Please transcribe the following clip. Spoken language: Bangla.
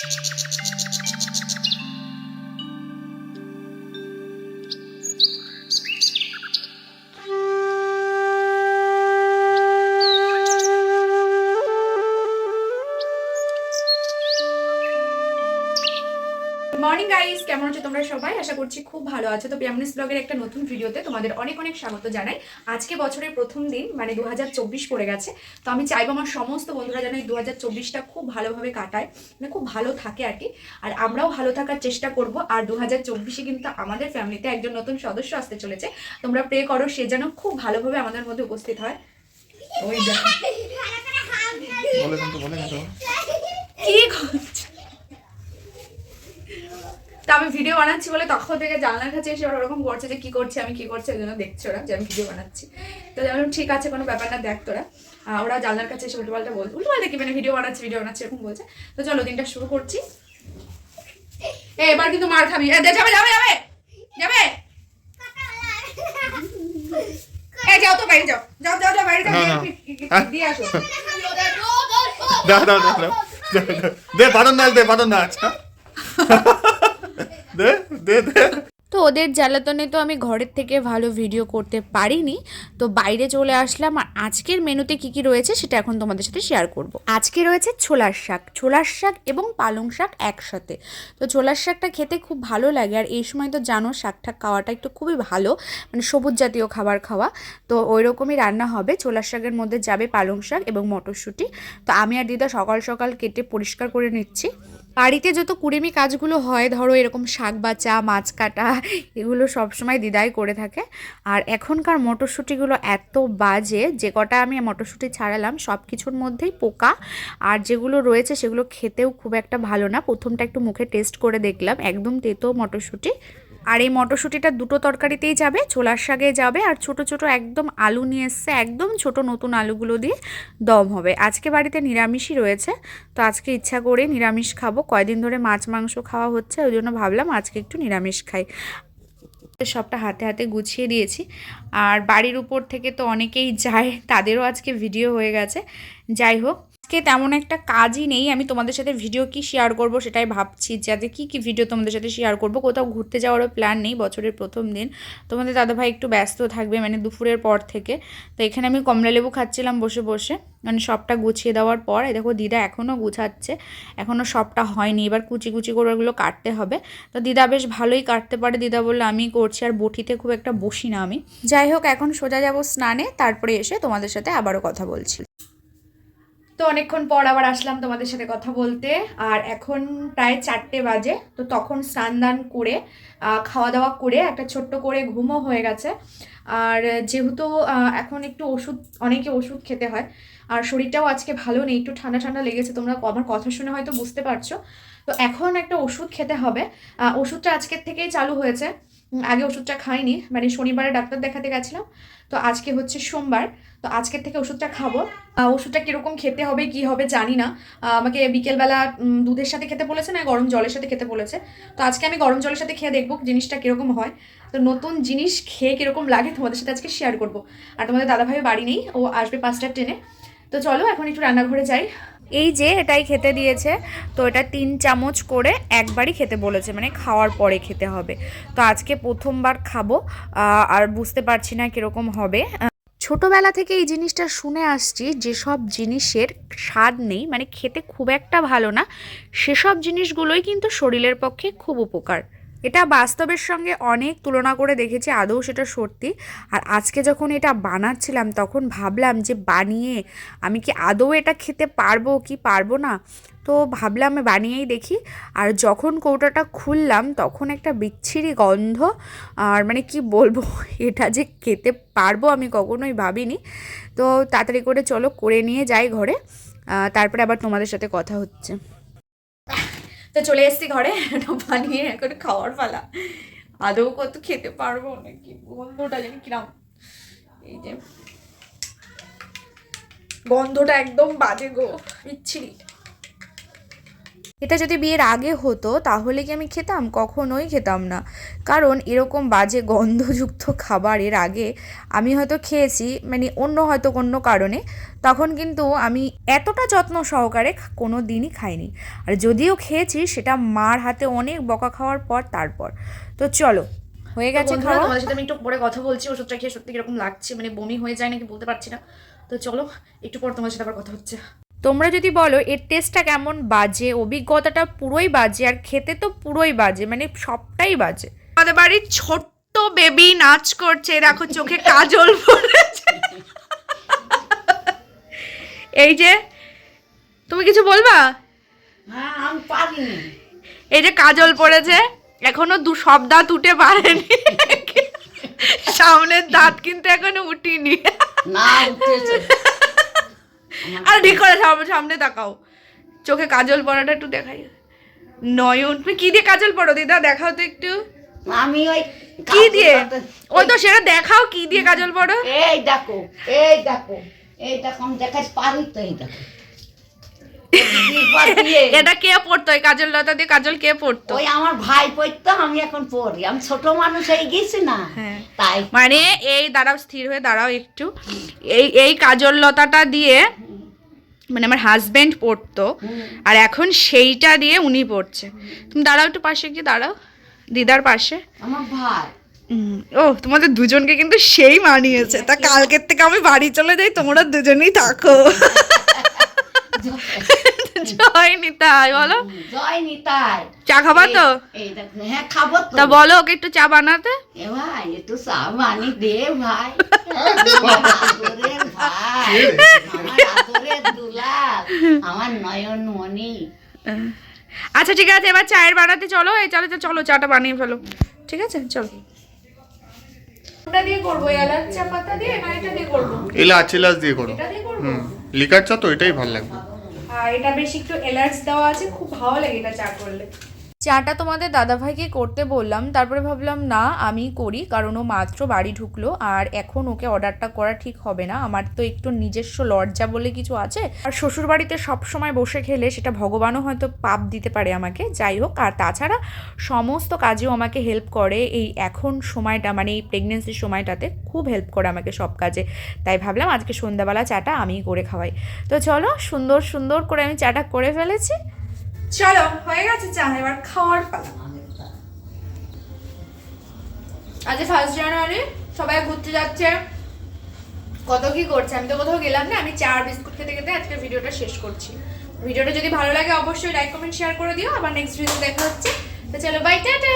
Thank you. মর্নিং গাইস কেমন আছো তোমরা সবাই? আশা করছি খুব ভালো আছো। তো পিয়ামিনিস ব্লগের একটা নতুন ভিডিওতে তোমাদের অনেক অনেক স্বাগত জানাই। আজকে বছরের প্রথম দিন মানে দু হাজার চব্বিশ পড়ে গেছে। তো আমি চাইব আমার সমস্ত বন্ধুরা যেন এই দু হাজার চব্বিশটা খুব ভালোভাবে কাটায় মানে খুব ভালো থাকে আর কি। আর আমরাও ভালো থাকার চেষ্টা করব। আর দু হাজার চব্বিশে কিন্তু আমাদের ফ্যামিলিতে একজন নতুন সদস্য আসতে চলেছে। তোমরা প্রে করো সে যেন খুব ভালোভাবে আমাদের মধ্যে উপস্থিত হয়। ওই কি আমি ভিডিও বানাচ্ছি বলে তখন থেকে জানলার কাছে এসে ওরকম করছে যে কি করছে আমি কি করছে ওই জন্য দেখছে ওরা যে আমি ভিডিও বানাচ্ছি। তো যেমন ঠিক আছে কোনো ব্যাপার না দেখ তোরা। ওরা জানলার কাছে এসে উল্টো পাল্টা বলছে উল্টো পাল্টা কি মানে ভিডিও বানাচ্ছি ভিডিও বানাচ্ছি এরকম বলছে। তো চলো দিনটা শুরু করছি। এ, এবার কিন্তু মার খাবি। যাবে যাবে যাবে! যাবে! যাও তো বাইরে যাও। যাও যাও যাও বাইরে যাও। দিয়ে- দিয়ে আসো। দাও দাও দাও দাও। দে বাদন নাচ দে বাদন নাচ তো ওদের জ্বালাতনে তো আমি ঘরের থেকে ভালো ভিডিও করতে পারিনি। তো বাইরে চলে আসলাম আর আজকের মেনুতে কি কি রয়েছে সেটা এখন তোমাদের সাথে শেয়ার করব। আজকে রয়েছে ছোলার শাক ছোলার শাক এবং পালং শাক একসাথে। তো ছোলার শাকটা খেতে খুব ভালো লাগে আর এই সময় তো জানো শাক ঠাক খাওয়াটা একটু খুবই ভালো মানে সবুজ জাতীয় খাবার খাওয়া। তো ওই রকমই রান্না হবে, ছোলার শাকের মধ্যে যাবে পালং শাক এবং মটরশুঁটি। তো আমি আর দিদা সকাল সকাল কেটে পরিষ্কার করে নিচ্ছি। বাড়িতে যত কুড়েমি কাজগুলো হয়, ধরো এরকম শাক বাচা মাছ কাটা, এগুলো সবসময় দিদাই করে থাকে। আর এখনকার মটরশুঁটিগুলো এত বাজে, যে কটা আমি মটরশুঁটি ছাড়ালাম সব কিছুর মধ্যেই পোকা। আর যেগুলো রয়েছে, সেগুলো খেতেও খুব একটা ভালো না। প্রথমটা একটু মুখে টেস্ট করে দেখলাম, একদম তেতো মটরশুঁটি। আর এই মটরশুঁটিটা দুটো তরকারিতেই যাবে, ছোলার শাকে যাবে আর ছোট ছোট একদম আলু নিয়ে এসছে, একদম ছোট নতুন আলুগুলো দিয়ে দম হবে। আজকে বাড়িতে নিরামিষই রয়েছে, তো আজকে ইচ্ছা করে নিরামিষ খাব। কয়দিন ধরে মাছ মাংস খাওয়া হচ্ছে, ওই জন্য ভাবলাম আজকে একটু নিরামিষ খাই। সবটা হাতে হাতে গুছিয়ে দিয়েছি। আর বাড়ির উপর থেকে তো অনেকেই যায়, তাদেরও আজকে ভিডিও হয়ে গেছে। যাই হোক আজকে তেমন একটা কাজই নেই। আমি তোমাদের সাথে ভিডিও কি শেয়ার করব সেটাই ভাবছি। যাতে কি কি ভিডিও তোমাদের সাথে শেয়ার করব, কোথাও ঘুরতে যাওয়ারও প্ল্যান নেই বছরের প্রথম দিন। তোমাদের দাদাভাই একটু ব্যস্ত থাকবে মানে দুপুরের পর থেকে। তো এখানে আমি কমলা লেবু খাচ্ছিলাম বসে বসে। মানে সবটা গুছিয়ে দেওয়ার পর দেখো দিদা এখনও গুছাচ্ছে। এখনও সবটা হয়নি। এবার কুচি কুচি করে ওগুলো কাটতে হবে। তো দিদা বেশ ভালোই কাটতে পারে। দিদা বলল, আমি করছি আর বটিতে খুব একটা বসি না আমি। যাই হোক, এখন সোজা যাব স্নানে। তারপরে এসে তোমাদের সাথে আবারও কথা বলছি। তো অনেকক্ষণ পর আবার আসলাম তোমাদের সাথে কথা বলতে। আর এখন প্রায় চারটে বাজে, তো তখন স্নান দান করে খাওয়া দাওয়া করে একটা ছোট্ট করে ঘুমও হয়ে গেছে। আর যেহেতু এখন একটু ওষুধ, অনেকে ওষুধ খেতে হয়, আর শরীরটাও আজকে ভালো নেই, একটু ঠান্ডা ঠান্ডা লেগেছে, তোমরা আমার কথা শুনে হয়তো বুঝতে পারছ। তো এখন একটা ওষুধ খেতে হবে। ওষুধটা আজকের থেকেই চালু হয়েছে। আগে ওষুধটা খাইনি মানে শনিবারে ডাক্তার দেখাতে গেছিলাম, তো আজকে হচ্ছে সোমবার, তো আজকের থেকে ওষুধটা খাব। ওষুধটা কীরকম খেতে হবে, কি হবে জানি না। আমাকে বিকেলবেলা দুধের সাথে খেতে বলেছে না, গরম জলের সাথে খেতে বলেছে। তো আজকে আমি গরম জলের সাথে খেয়ে দেখব জিনিসটা কীরকম হয়। তো নতুন জিনিস খেয়ে কীরকম লাগে তোমাদের সাথে আজকে শেয়ার করব। আর তোমাদের দাদাভাই বাড়ি নেই, ও আসবে পাঁচটার ট্রেনে। তো চলো, এখন একটু রান্নাঘরে যাই। এই যে এটাই খেতে দিয়েছে, তো এটা তিন চামচ করে একবারই খেতে বলেছে মানে খাওয়ার পরে খেতে হবে। তো আজকে প্রথমবার খাব আর বুঝতে পারছি না কীরকম হবে। ছোটবেলা থেকে এই জিনিসটা শুনে আসছি, যেসব জিনিসের স্বাদ নেই মানে খেতে খুব একটা ভালো না, সেসব জিনিসগুলোই কিন্তু শরীরের পক্ষে খুব উপকার। এটা বাস্তবের সঙ্গে অনেক তুলনা করে দেখেছি, আদৌ সেটা সত্যি। আর আজকে যখন এটা বানাচ্ছিলাম, তখন ভাবলাম যে বানিয়ে আমি কি আদৌ এটা খেতে পারব কি পারব না? তো ভাবলাম বানিয়েই দেখি। আর যখন কৌটাটা খুললাম, তখন একটা বিচ্ছিরি গন্ধ, আর মানে কি বলব, এটা যে খেতে পারব আমি কখনোই ভাবিনি। তো তাড়াতাড়ি করে চলো, করে নিয়ে যাই ঘরে। তারপরে আবার তোমাদের সাথে কথা হচ্ছে। তো চলে এসছি ঘরে। এটা বানিয়ে এখন খাওয়ার পালা। আদৌ কত খেতে পারব নাকি? গন্ধটা জানি কিরাম। এই যে। গন্ধটা একদম বাজে গো। বিচ্ছিরি। এটা যদি বিয়ের আগে হতো তাহলে কি আমি খেতাম? কখনোই খেতাম না। কারণ এরকম বাজে গন্ধযুক্ত খাবার এর আগে আমি হয়তো খেয়েছি মানে অন্য হয়তো কোনো কারণে। তখন কিন্তু আমি এতটা যত্ন সহকারে কোনো দিনই খাইনি। আর যদিও খেয়েছি সেটা মার হাতে অনেক বকা খাওয়ার পর তারপর। তো চলো হয়ে গেছে খাওয়া। তোমাদের সাথে আমি একটু পরে কথা বলছি ওষুধটা খেয়ে সত্যি কীরকম লাগছে মানে বমি হয়ে যায় নাকি বলতে পারছি না। তো চলো একটু পর তোমার সাথে আবার কথা হচ্ছে। তোমরা যদি বলো এর টেস্টটা কেমন বাজে অভিজ্ঞতাটা পুরোই বাজে আর খেতে তো পুরোই বাজে মানে সবটাই বাজে। আমাদের বাড়ির ছোট্ট বেবি নাচ করছে দেখো চোখে কাজল পড়েছে। এই যে তুমি কিছু বলবা? এই যে কাজল পড়েছে এখনও দু সব দাঁত উঠে পারেনি। সামনের দাঁত কিন্তু এখনও উঠিনি। না উঠেছে। আর ঠিক করে সামনে তাকাও। চোখে কাজল পড়াটা একটু দেখাই। নয়ন তুমি কি দিয়ে কাজল পড়ো দিদা? দেখাও তো একটু। আমি ওই কি দিয়ে? ওই তো সেটা দেখাও কি দিয়ে কাজল পড়ো এই দেখো এই দেখো এই দেখো আমি দেখাই পারি তো এই দেখো। পর। এটা কে পড়তো এই কাজল লতা দিয়ে কাজল কে পড়তো ওই আমার ভাই পড়তো আমি এখন পড়ি আমি ছোট মানুষ হয়ে গেছি না। হ্যাঁ। তাই। মানে এই দাঁড়াও স্থির হয়ে দাঁড়াও একটু। এই এই কাজল লতাটা দিয়ে মানে আমার হাজব্যান্ড পড়তো আর এখন সেইটা দিয়ে উনি পড়ছে। তুমি দাঁড়াও একটু পাশে গিয়ে দাঁড়াও দিদার পাশে। আমার ভাই। ও তোমাদের দুজনকে কিন্তু সেই মানিয়েছে। তা কালকের থেকে আমি বাড়ি চলে যাই তোমরা দুজনেই থাকো। জয় নিতাই বলো। জয় নিতাই চা খাবা তো? হ্যাঁ খাব তা। বলো ওকে একটু চা বানাতে। এ ভাই একটু চা বানি দে ভাই। আমার নয়ন মণি। আচ্ছা ঠিক আছে এবার চায়ের বানাতে চলো। এই চলো চলো চাটা বানিয়ে ফেলো। ঠিক আছে চলো। কোনটা দিয়ে করব এলাচ চা পাতা দিয়ে না এটা দিয়ে করব? এলাচ এলাচ দিয়ে করো। হুম লিকার চা তো এটাই ভালো লাগবে। এটা বেশি একটু এলার্জ দেওয়া আছে খুব ভালো লাগে এটা চা করলে। চাটা তোমাদের দাদাভাইকে করতে বললাম, তারপরে ভাবলাম, না, আমি করি। কারণ ও মাত্র বাড়ি ঢুকলো, আর এখন ওকে অর্ডারটা করা ঠিক হবে না। আমার তো একটু নিজস্ব লজ্জা বলে কিছু আছে। আর শ্বশুর বাড়িতে সব সময় বসে খেলে সেটা ভগবানও হয়তো পাপ দিতে পারে আমাকে, যাই হোক। আর তাছাড়া সমস্ত কাজেও আমাকে হেল্প করে এই এখন সময়টা মানে এই প্রেগনেন্সির সময়টাতে খুব হেল্প করে আমাকে সব কাজে। তাই ভাবলাম আজকে সন্ধ্যাবেলা চাটা আমিই করে খাওয়াই। তো চলো, সুন্দর সুন্দর করে আমি চাটা করে ফেলেছি। চলো, হয়ে গেছে চা, এবার খাওয়ার পালা। আজ ফার্স্ট জানুয়ারি সবাই ঘুরতে যাচ্ছে। কত কি করছে? আমি তো কোথাও গেলাম না, আমি চা আর বিস্কুট খেতে খেতে আজকে ভিডিওটা শেষ করছি। ভিডিওটা যদি ভালো লাগে, অবশ্যই লাইক কমেন্ট শেয়ার করে দিও। আবার নেক্সট ভিডিও দেখা হচ্ছে। তো চলো বাই টাটা!